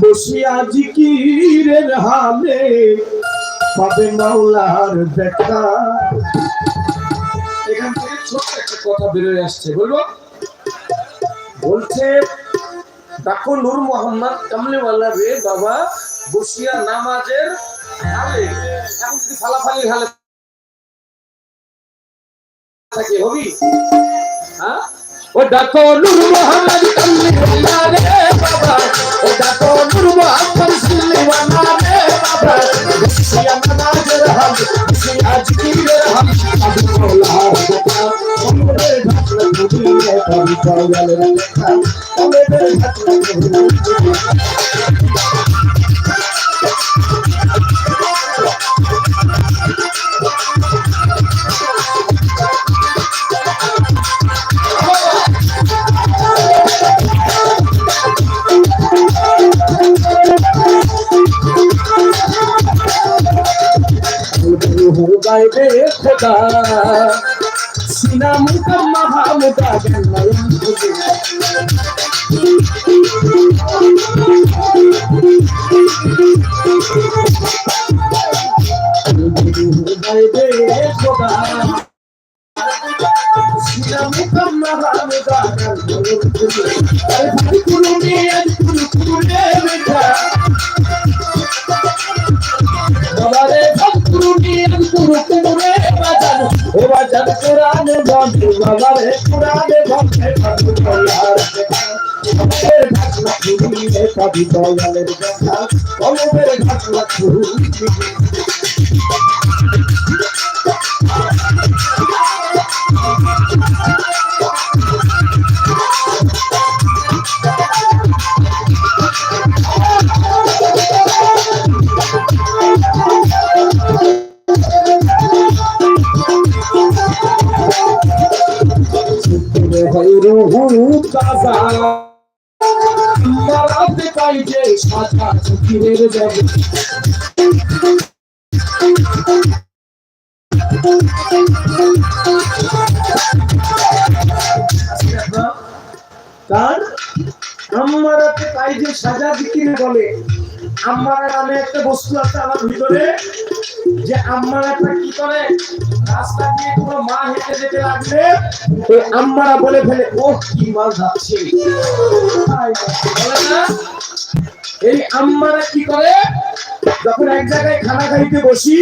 বসিয়া জিকিরের হালে পাবে মাওলার দেখা এখান থেকে ছোট্ট একটা কথা বেরোয় আসছে, বলব? বলছে দেখো নূর মোহাম্মদ কামলিওয়ালা রে বাবা বসিয়া নামাজের হালে। এখন যদি ফালাফালির হালে থাকে, হবি? হ্যাঁ? ও দেখো নূর মোহাম্মদ কামলিওয়ালা রে বাবা পাওয়ালের দেখা আমাদের ঢাকনা দুনিয়া శ్రీరాముఖం మహాముఖ జన్మయం খুলিলে কবি দয়ালের কথা আমাদের ঢাকনা খুলিলে চুকিরের যাবে কার আম্মারাতে পাইছে সাজা বিক্রি বলে। আম্মারা নামে একটা বস্তু আছে আমার ভিতরে যে আম্মারাটা কি করে? রাস্তা দিয়ে কোনো মা হেঁটে যেতে লাগলে ওই আম্মারা বলে ফেলে ও কি মাল যাচ্ছে এই আম্মারা কি করে? যখন এক জায়গায় খানা খাইতে বসি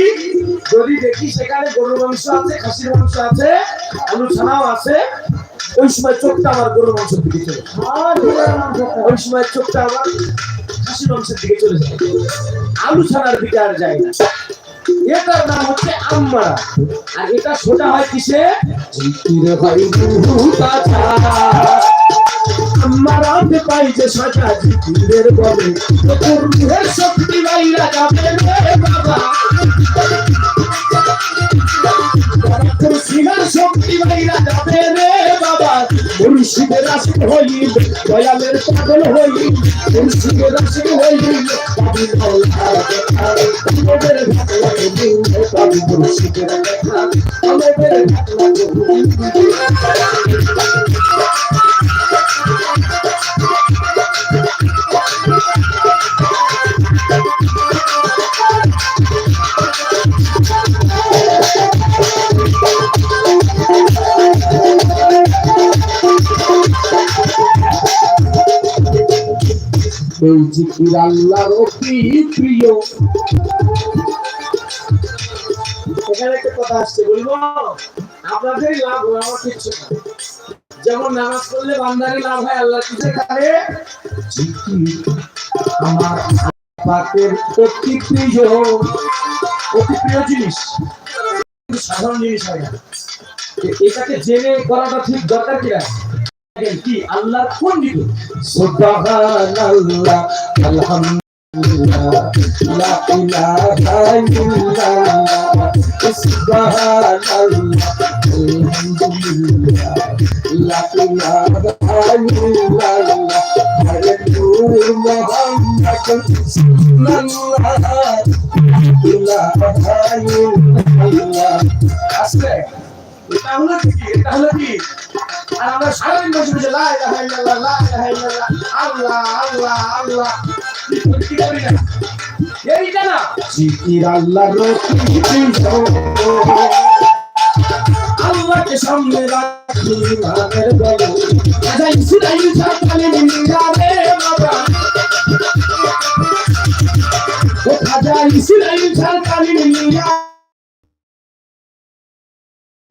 যদি দেখি সেখানে গরুর মাংস আছে খাসির মাংস আছে আলু ছানাও আছে ওই সময় চোখটা আমার গরুর মাংসের দিকে চলে ওই সময় চোখটা আমার খাসির মাংসের দিকে চলে যায়। আলু ছানার দিকে আর যায় না। এটার নাম হচ্ছে আম্মারা। আর এটা সোজা হয় কিসে? জিকিরে রুহু তাজা আম্মারাতে পাই যে সাজা জিকিরের বলে। তোর রুহের শক্তি বাইরা যাবে রে বাবা। তোর সিনার শক্তি বাইরা যাবে রে বাবা মুর্শিদের আশিক হলি দয়ালের পাগল হলি মুর্শিদের মাওলার দেখা আমাদের মুর্শিদের আমাদের দিন এই জিকির আল্লাহর অতি প্রিয়। এখানে একটা কথা আসছে, বলব? আপনাদের লাভ হয়, আমার কিচ্ছু না। যেমন নামাজ পড়লে বান্দারে লাভ হয়, আল্লাহ কিসে খাবে? আমার পাকের অতি প্রিয় অতি প্রিয় জিনিস। সাধারণ জিনিস হয় না। এটাকে জেনে করাটা ঠিক দরকার কিনা কি আল্লাহর কোন দিকে সুবহানাল্লাহ আলহামদুলিল্লাহ লা ইলাহা ইল্লাল্লাহ সুবহানাল্লাহ আলহামদুলিল্লাহ লা ইলাহা ইল্লাল্লাহ হরে নূর মুহাম্মদ সাল্লাল্লাহু ইলাহা ইল্লাল্লাহ আসলে এটা হলো কি? এটা কি? আর আমরা সারাদিন বসে বসে লা ইলাহা ইল্লাল্লাহ লা ইলাহা ইল্লাল্লাহ আল্লাহ আল্লাহ আল্লাহ। কি করি না? এইটা না? জিকির আল্লাহ রতি আল্লাহকে সামনে রাখি ইমানের গলো যাই সুরাই সাকালে নিয়ারে বাবা ও খাজা ইসরাইল সাকালে নিয়া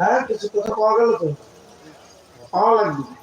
হ্যাঁ কিছু কথা পাওয়া গেল তো? পাওয়া লাগবে।